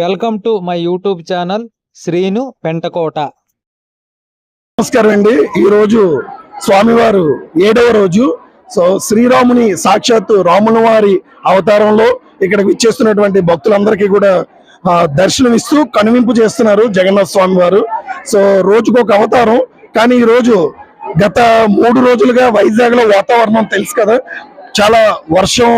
Welcome to my YouTube channel Srinu Pentakota నమస్కారం అండి ఈరోజు స్వామివారు ఏడవ రోజు సో శ్రీరాముని సాక్షాత్తు రాముని వారి అవతారంలో ఇక్కడ విచ్చేస్తున్నటువంటి భక్తులందరికీ కూడా దర్శనమిస్తూ కనువింపు చేస్తున్నారు జగన్నాథ స్వామి వారు సో రోజుకు ఒక అవతారం కానీ ఈరోజు గత మూడు రోజులుగా వైజాగ్లో వాతావరణం తెలుసు కదా చాలా వర్షం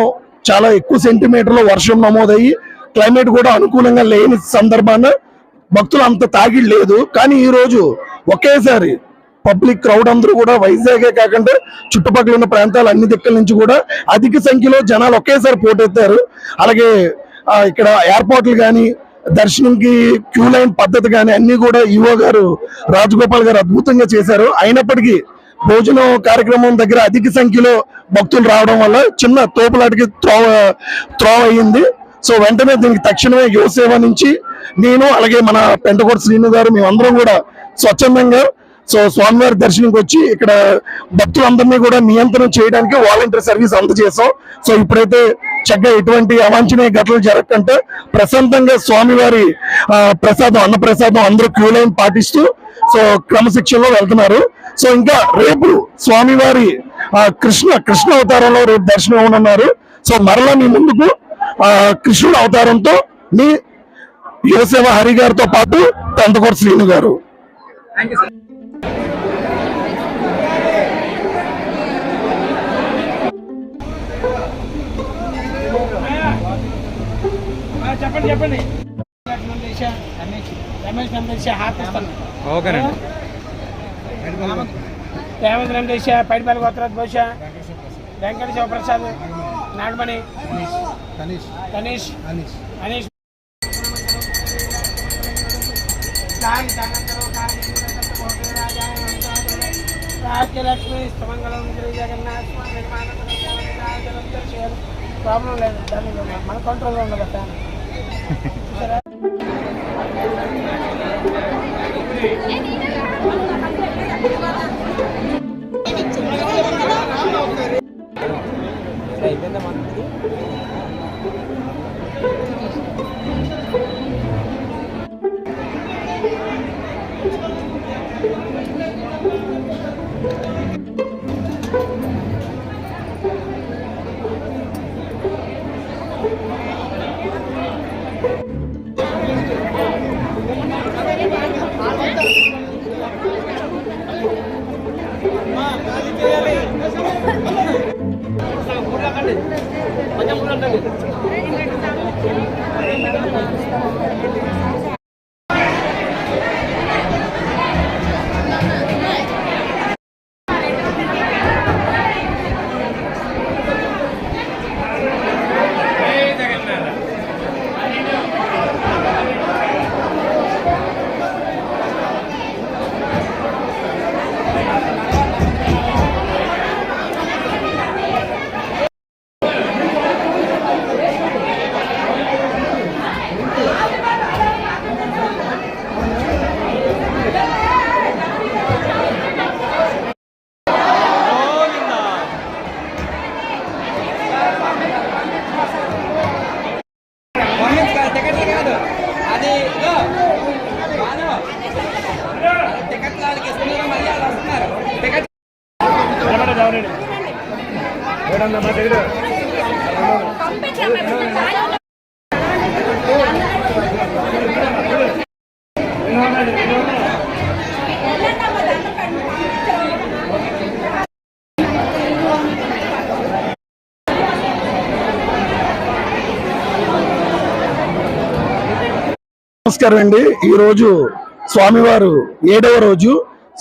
చాలా ఎక్కువ సెంటీమీటర్లు వర్షం నమోదయ్యి క్లైమేట్ కూడా అనుకూలంగా లేని సందర్భాన భక్తులు అంత తాగి లేదు కానీ ఈ రోజు ఒకేసారి పబ్లిక్ క్రౌడ్ అందరూ కూడా వైజాగే కాకుండా చుట్టుపక్కల ఉన్న ప్రాంతాలు అన్ని దిక్కుల నుంచి కూడా అధిక సంఖ్యలో జనాలు ఒకేసారి పోటెత్తారు అలాగే ఇక్కడ ఏర్పాట్లు కానీ దర్శనంకి క్యూ లైన్ పద్ధతి కానీ అన్ని కూడా ఈవో గారు రాజగోపాల్ గారు అద్భుతంగా చేశారు అయినప్పటికీ భోజనం కార్యక్రమం దగ్గర అధిక సంఖ్యలో భక్తులు రావడం వల్ల చిన్న తోపులాటికి త్రోవ త్రో అయ్యింది సో వెంటనే దీనికి తక్షణమే యువసేవ నుంచి నేను అలాగే మన పెంటకోట శ్రీను గారు మేమందరం కూడా స్వచ్ఛందంగా సో స్వామివారి దర్శనంకి వచ్చి ఇక్కడ భక్తులందరినీ కూడా నియంత్రణ చేయడానికి వాలంటీర్ సర్వీస్ అందజేసాం సో ఇప్పుడైతే చక్కగా ఎటువంటి అవాంఛనీయ ఘటనలు జరగకంటే ప్రశాంతంగా స్వామివారి ప్రసాదం అన్నప్రసాదం అందరూ క్యూ లైన్ పాటిస్తూ సో క్రమశిక్షణలో వెళ్తున్నారు సో ఇంకా రేపు స్వామివారి కృష్ణ కృష్ణ అవతారంలో రేపు దర్శనం ఉన్నారు సో మరలా మీ ముందుకు కృష్ణుడు అవతారంతో మీ యువసేవ హరి గారితో పాటు తంతకోట శ్రీను గారు చెప్పండి చెప్పండి పైడిపల్లి గోత్రాజ్ బహుశా వెంకటేశ్వర ప్రసాద్ నాగమణి తనీష్ తనీష్ అనీష్ అనీష్ రాజ్యలక్ష్మి సుమంగళం జగన్నాథ్ ప్రాబ్లం లేదు దాన్ని మన కంట్రోల్లో ఉండదు చూసారా టికెట్లు నమస్కారం అండి ఈరోజు స్వామివారు ఏడవ రోజు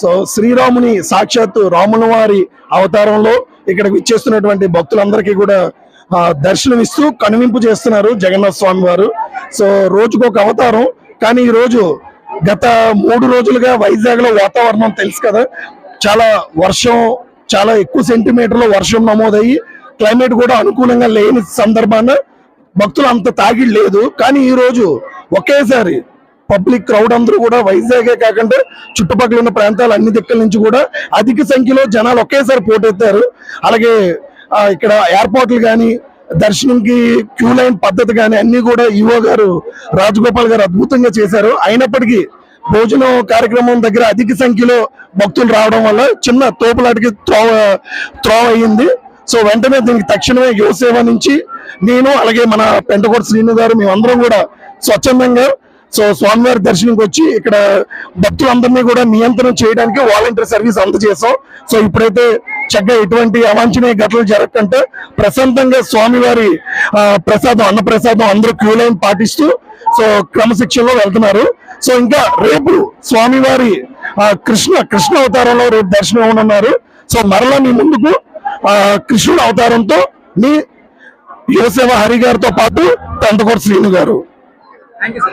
సో శ్రీరాముని సాక్షాత్తు రాముల వారి అవతారంలో ఇక్కడికి విచ్చేస్తున్నటువంటి భక్తులందరికీ కూడా దర్శనమిస్తూ కనువింపు చేస్తున్నారు జగన్నాథ స్వామి వారు సో రోజుకు ఒక అవతారం కానీ ఈ రోజు గత మూడు రోజులుగా వైజాగ్లో వాతావరణం తెలుసు కదా చాలా వర్షం చాలా ఎక్కువ సెంటీమీటర్లు వర్షం నమోదయ్యి క్లైమేట్ కూడా అనుకూలంగా లేని సందర్భాన భక్తులు అంత తాగి లేదు కానీ ఈరోజు ఒకేసారి పబ్లిక్ క్రౌడ్ అందరూ కూడా వైజాగే కాకుండా చుట్టుపక్కల ఉన్న ప్రాంతాలు అన్ని దిక్కుల నుంచి కూడా అధిక సంఖ్యలో జనాలు ఒకేసారి పోటెత్తారు అలాగే ఇక్కడ ఎయిర్పోర్ట్లు కానీ దర్శనంకి క్యూ లైన్ పద్ధతి కానీ అన్ని కూడా ఈవో గారు రాజగోపాల్ గారు అద్భుతంగా చేశారు అయినప్పటికీ భోజనం కార్యక్రమం దగ్గర అధిక సంఖ్యలో భక్తులు రావడం వల్ల చిన్న తోపులాటికి త్రోవ త్రోవ అయ్యింది సో వెంటనే దీనికి తక్షణమే యువసేవ నుంచి నేను అలాగే మన పెంటకోట శ్రీను గారు మేమందరం కూడా స్వచ్ఛందంగా సో స్వామివారి దర్శనంకి వచ్చి ఇక్కడ భక్తులందరినీ కూడా నియంత్రణ చేయడానికి వాలంటీర్ సర్వీస్ అందజేశాం సో ఇప్పుడైతే చక్కగా ఎటువంటి అవాంఛనీయ ఘటనలు జరగకంటే ప్రశాంతంగా స్వామివారి ప్రసాదం అన్నప్రసాదం అందరూ క్యూ లైన్ పాటిస్తూ సో క్రమశిక్షణలో వెళ్తున్నారు సో ఇంకా రేపు స్వామివారి కృష్ణ కృష్ణ అవతారంలో రేపు దర్శనం ఉన్నారు సో మరలా మీ ముందుకు కృష్ణుడు అవతారంతో మీ యువసేవ హరి గారితో పాటు తంతకోట శ్రీను గారు thank you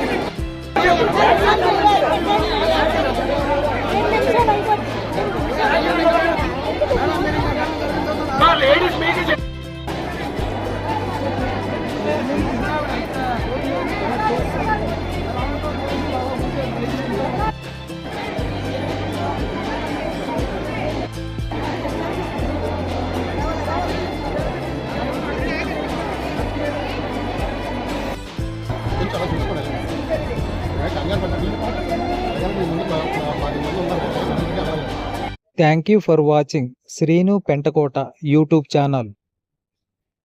Thank you for watching Srinu Pentakota YouTube channel.